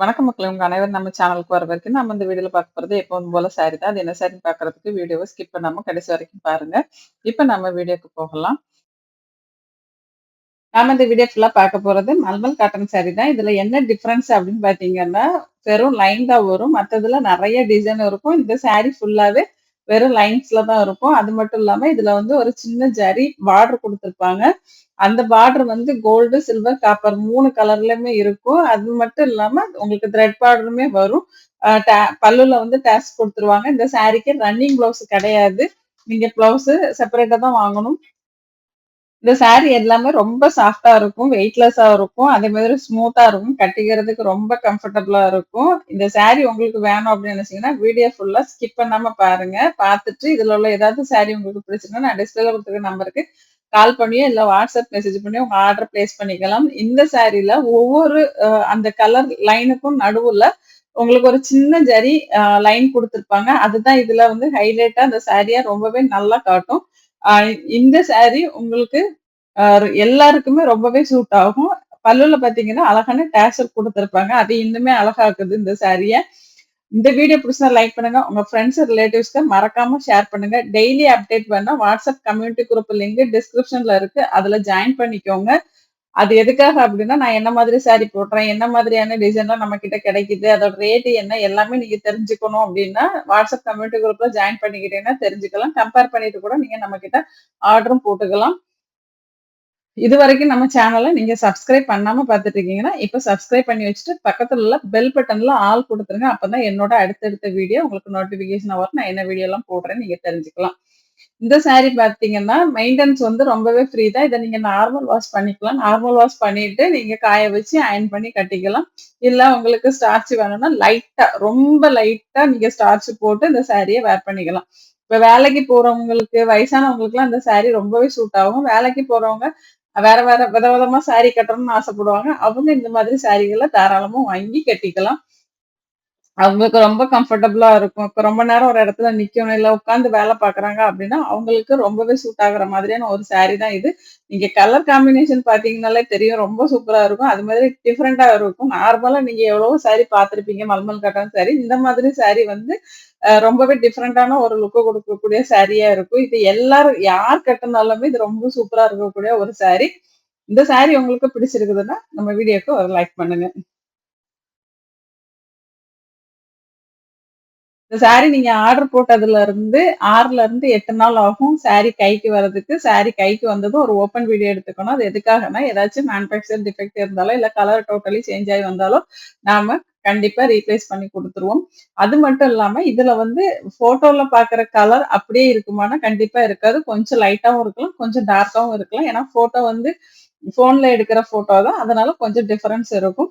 வணக்கம் மக்கள் உங்க அனைவரும் நம்ம சேனலுக்கு வர வரைக்கும் நம்ம இந்த வீடியோல பார்க்க போறது எப்பவும் போல சாரி தான். அது என்ன சாரின்னு பாக்குறதுக்கு வீடியோவை ஸ்கிப் பண்ணாம கடைசி வரைக்கும் பாருங்க. இப்ப நம்ம வீடியோக்கு போகலாம். நாம இந்த வீடியோ ஃபுல்லா பார்க்க போறது மல்மல் காட்டன் சாரி தான். இதுல என்ன டிஃபரன்ஸ் அப்படின்னு பாத்தீங்கன்னா வெறும் லைன் தான் வரும். மத்ததுல நிறைய டிசைன் இருக்கும். இந்த சாரி ஃபுல்லாவே வெறும் லைன்ஸ்ல தான் இருக்கும். அது மட்டும் இல்லாம இதுல வந்து ஒரு சின்ன ஜரி பார்டர் குடுத்துருப்பாங்க. அந்த பார்டர் வந்து கோல்டு, சில்வர், காப்பர் மூணு கலர்லயுமே இருக்கும். அது மட்டும் இல்லாம உங்களுக்கு த்ரெட் பார்டருமே வரும். பல்லுல வந்து டேஸ் கொடுத்துருவாங்க இந்த சாரிக்கு ரன்னிங் ப்ளவுஸ் கிடையாது. நீங்க பிளவுஸ் செப்பரேட்டா தான் வாங்கணும். இந்த சாரி எல்லாமே ரொம்ப சாஃப்டா இருக்கும். வெயிட்லெஸ்ஸா இருக்கும். அதே மாதிரி ஸ்மூத்தா இருக்கும். கட்டிக்கிறதுக்கு ரொம்ப கம்ஃபர்டபுளா இருக்கும். இந்த சாரி உங்களுக்கு வேணும் அப்படின்னு நினைச்சீங்கன்னா, வீடியோ ஃபுல்லா ஸ்கிப் பண்ணாம பாருங்க. பார்த்துட்டு இதுல உள்ள ஏதாவது சாரி உங்களுக்கு பிடிச்சிருந்தா நான் டிஸ்பிளேல கொடுத்துருக்க நம்பருக்கு கால் பண்ணியோ, இல்லை வாட்ஸ்அப் மெசேஜ் பண்ணியோ உங்க ஆர்டர் பிளேஸ் பண்ணிக்கலாம். இந்த சாரியில ஒவ்வொரு அந்த கலர் லைனுக்கும் நடுவுல உங்களுக்கு ஒரு சின்ன ஜரி லைன் கொடுத்துருப்பாங்க அதுதான் இதுல வந்து ஹைலைட்டா அந்த சாரியா ரொம்பவே நல்லா காட்டும். இந்த சாரி உங்களுக்கு எல்லாருக்குமே ரொம்பவே சூட் ஆகும். பல்லுல பார்த்தீங்கன்னா, அழகான டேசல் கொடுத்துருப்பாங்க அது இன்னுமே அழகாக்குது இந்த சாரிய. இந்த வீடியோ பிடிச்சா லைக் பண்ணுங்க. உங்க ஃப்ரெண்ட்ஸ், ரிலேட்டிவ்ஸ்க்கு மறக்காம ஷேர் பண்ணுங்க. டெய்லி அப்டேட் பண்ண வாட்ஸ்அப் கம்யூனிட்டி குரூப் லிங்க் டிஸ்கிரிப்ஷன்ல இருக்கு. அதுல ஜாயின் பண்ணிக்கோங்க. அது எதுக்காக அப்படின்னா, நான் என்ன மாதிரி சாரி போடுறேன், என்ன மாதிரியான டிசைன்லாம் நம்மகிட்ட கிடைக்குது, அதோட ரேட்டு என்ன எல்லாமே நீங்க தெரிஞ்சுக்கணும் அப்படின்னா, வாட்ஸ்அப் கம்யூனிட்டி குரூப்ல ஜாயின் பண்ணிக்கிட்டீங்கன்னா தெரிஞ்சுக்கலாம். கம்பேர் பண்ணிட்டு கூட நீங்க நம்மகிட்ட ஆர்டரும் போட்டுக்கலாம். இது வரைக்கும் நம்ம சேனலை நீங்க சப்ஸ்கிரைப் பண்ணாம பார்த்துட்டு இருக்கீங்கன்னா, இப்போ சப்ஸ்கிரைப் பண்ணி வச்சுட்டு பக்கத்துல உள்ள பெல் பட்டன்ல ஆள் கொடுத்துருங்க அப்பதான் என்னோட அடுத்தடுத்த வீடியோ உங்களுக்கு நோட்டிபிகேஷன் வரும். நான் என்ன வீடியோலாம் போடுறேன்னு நீங்க தெரிஞ்சுக்கலாம். இந்த சாரி பார்த்தீங்கன்னா, மெயின்டெனன்ஸ் வந்து ரொம்பவே ஃப்ரீ தான். இத நீங்க நார்மல் வாஷ் பண்ணிக்கலாம். நார்மல் வாஷ் பண்ணிட்டு நீங்க காய வச்சு அயர்ன் பண்ணி கட்டிக்கலாம். இல்ல உங்களுக்கு ஸ்டார்ச் வேணும்னா லைட்டா ரொம்ப லைட்டா நீங்க ஸ்டார்ச் போட்டு இந்த சாரியை வேர் பண்ணிக்கலாம். இப்ப வேலைக்கு போறவங்களுக்கு, வயசானவங்களுக்குலாம் இந்த சாரி ரொம்பவே சூட் ஆகும். வேலைக்கு போறவங்க வேற வேற விதவிதமா சாரி கட்டணும்னு ஆசைப்படுவாங்க. அவங்க இந்த மாதிரி சாரிகள தாராளமா வாங்கி கட்டிக்கலாம். அவங்களுக்கு ரொம்ப கம்ஃபர்டபுளா இருக்கும். இப்போ ரொம்ப நேரம் ஒரு இடத்துல நிக்கணும், இல்லை உட்காந்து வேலை பாக்குறாங்க அப்படின்னா, அவங்களுக்கு ரொம்பவே சூட் ஆகுற மாதிரியான ஒரு சாரி தான் இது. நீங்க கலர் காம்பினேஷன் பாத்தீங்கன்னாலே தெரியும். ரொம்ப சூப்பரா இருக்கும். அது மாதிரி டிஃப்ரெண்டா இருக்கும். நார்மலா நீங்க எவ்வளவோ சாரி பார்த்துருப்பீங்க. மல்மல் காட்டன் சாரி. இந்த மாதிரி சாரி வந்து ரொம்பவே டிஃப்ரெண்டான ஒரு லுக்கு கொடுக்கக்கூடிய சாரியா இருக்கும். இது எல்லாரும் யார் கட்டினாலுமே இது ரொம்ப சூப்பரா இருக்கக்கூடிய ஒரு சாரி. இந்த சாரி உங்களுக்கு பிடிச்சிருக்குதுன்னா, நம்ம வீடியோக்கு ஒரு லைக் பண்ணுங்க. இந்த சாரி நீங்க ஆர்டர் போட்டதுல இருந்து ஆறுல இருந்து எட்டு நாள் ஆகும். சாரி கைக்கு வரதுக்கு. சாரி கைக்கு வந்ததும் ஒரு ஓப்பன் வீடியோ எடுத்துக்கணும். அது எதுக்காகன்னா, ஏதாச்சும் மேனுஃபேக்சர் டிஃபெக்ட் இருந்தாலோ, இல்ல கலர் டோட்டலி சேஞ்ச் ஆகி வந்தாலோ, நாம கண்டிப்பா ரீப்ளேஸ் பண்ணி கொடுத்துருவோம் அது மட்டும் இல்லாம, இதுல வந்து போட்டோல பார்க்குற கலர் அப்படியே இருக்குமானா, கண்டிப்பா இருக்காது. கொஞ்சம் லைட்டாவும் இருக்கலாம். கொஞ்சம் டார்க்காவும் இருக்கலாம். ஏன்னா ஃபோட்டோ வந்து போன்ல எடுக்கிற ஃபோட்டோ தான். அதனால கொஞ்சம் டிஃபரன்ஸ் இருக்கும்.